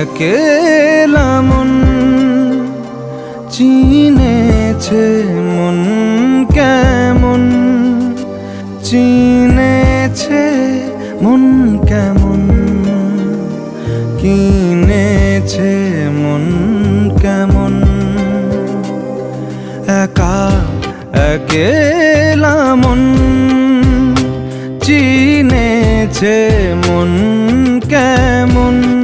একেলা মন চিনেছে মন কেমন? চিনেছে মন কেমন? কিনেছে মন কেমন? একা, একেলা মন চিনেছে মন কেমন?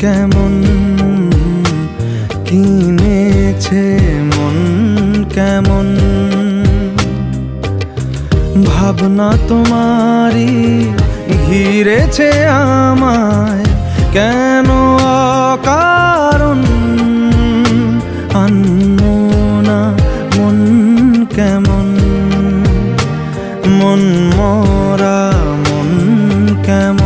কেমন? কিনেছে মন কেমন? ভাবনা তোমারই ঘিরেছে আমায়। কেন অকারণ? আন্না মন কেমন? মন মরা মন কেমন?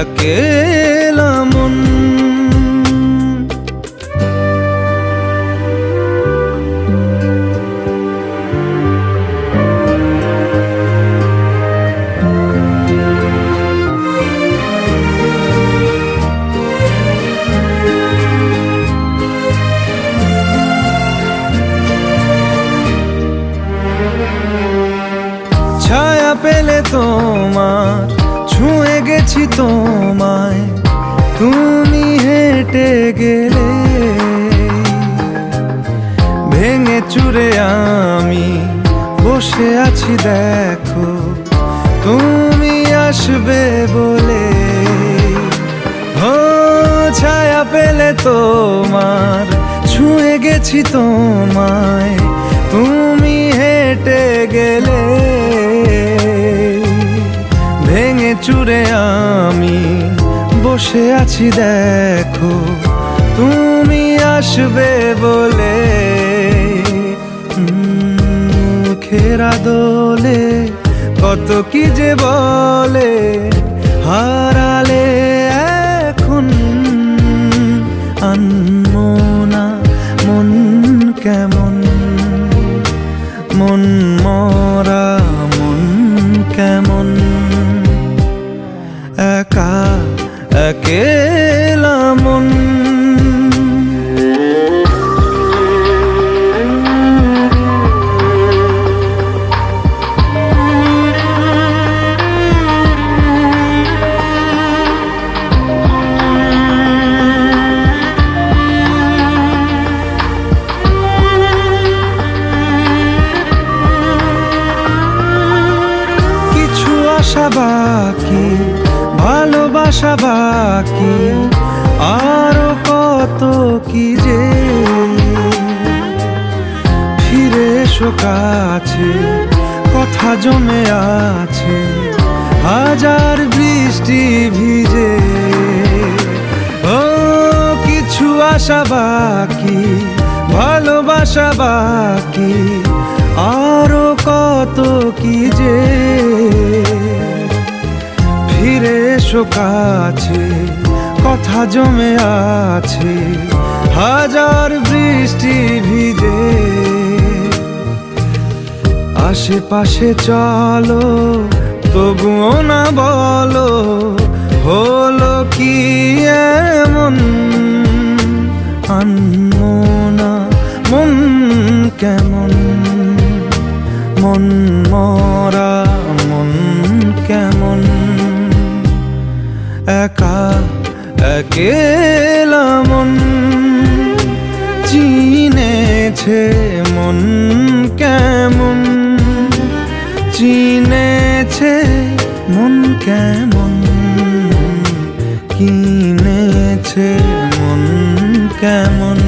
একেলা মন। ছায়া পেলে তোমার ছুঁয়ে গেছি তোমায়। তুমি হেঁটে গেলে, ভেঙে চুরে আমি বসে আছি, দেখো তুমি আসবে বলে। ও ছায়া পেলে তোমার, ছুঁয়ে গেছি তোমায়। চুরে আমি বসে আছি, দেখো তুমি আসবে বলে। খেরা দোলে কত কি যে বলে, হারালে এখন আনমনা মন কেমন বাকি, ভালোবাসা বাকি, আরও কত কি যে। ফিরে কাছে, কথা জমে আছে, হাজার বৃষ্টি ভিজে। ও, কিছু আশা বাকি, ভালোবাসা বাকি, আরও কত কি যে। এসো কাছে, কথা জমে আছে, হাজার বৃষ্টি ভিজে। আশেপাশে চলো, তবুও না বলো, হলো কি এমন আনমনা, মন কেমন? মন মরা, মন কেমন? একা, একেলা মন চিনেছে মন কেমন? চিনেছে মন কেমন? কিনেছে মন কেমন?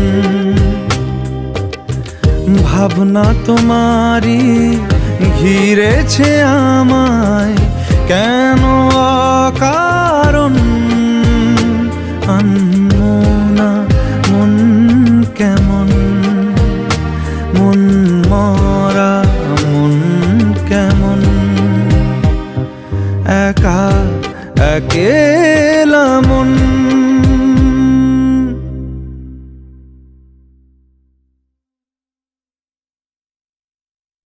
ভাবনা তোমারই ঘিরেছে আমায়। কেন অকারণ একা একেলা মন